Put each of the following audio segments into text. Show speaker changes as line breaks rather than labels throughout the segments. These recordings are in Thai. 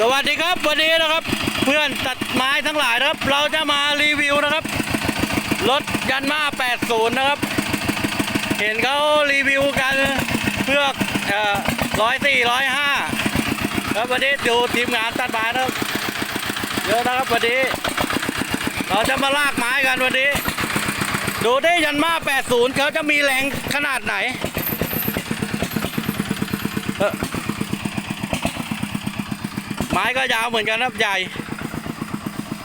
สวัสดีครับวันนี้นะครับ เพื่อนตัดไม้ทั้งหลายนะครับ เราจะมารีวิวนะครับรถยันมา 80 นะครับ เห็นเขารีวิวกันเพื่อร้อยสี่ร้อยห้าแล้ววันนี้ดูทีมงานตัดไม้นะครับเยอะนะครับวันนี้ เราจะมาลากไม้กันวันนี้ ดูได้ยันมา 80 เขาจะมีแรงขนาดไหนเออ ไม้ก็ยาวเหมือนกันครับใหญ่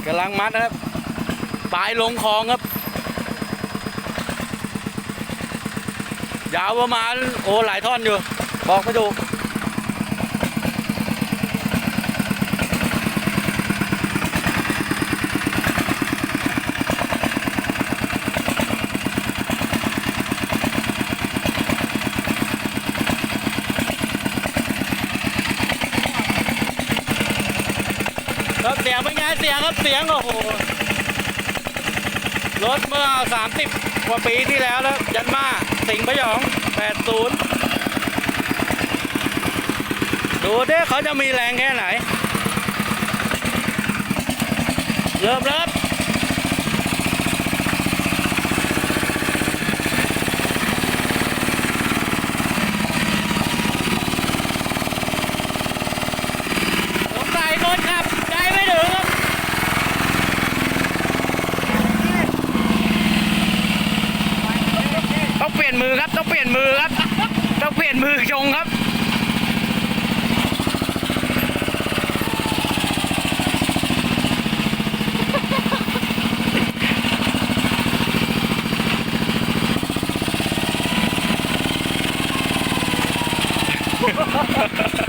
กำลังมัดนะครับปลายลงคลองครับ ยาวประมาณโอ้หลายท่อนอยู่บอกไม่ถูก ครับเสียงเป็นไงเสียงครับเสียงโอ้โหรถเมื่อ 30 กว่าปีที่แล้วแล้วยันมาสิงห์พยอง 80 ดูด้เขาจะมีแรงแค่ไหน เริ่มเริ่มสงสัยคนขับใจไม่ถึงครับ ต้ องเปลี่ยนมือครับต้องเปลี่ยนมือครับต้องเปลี่ยนมือชงครับมึง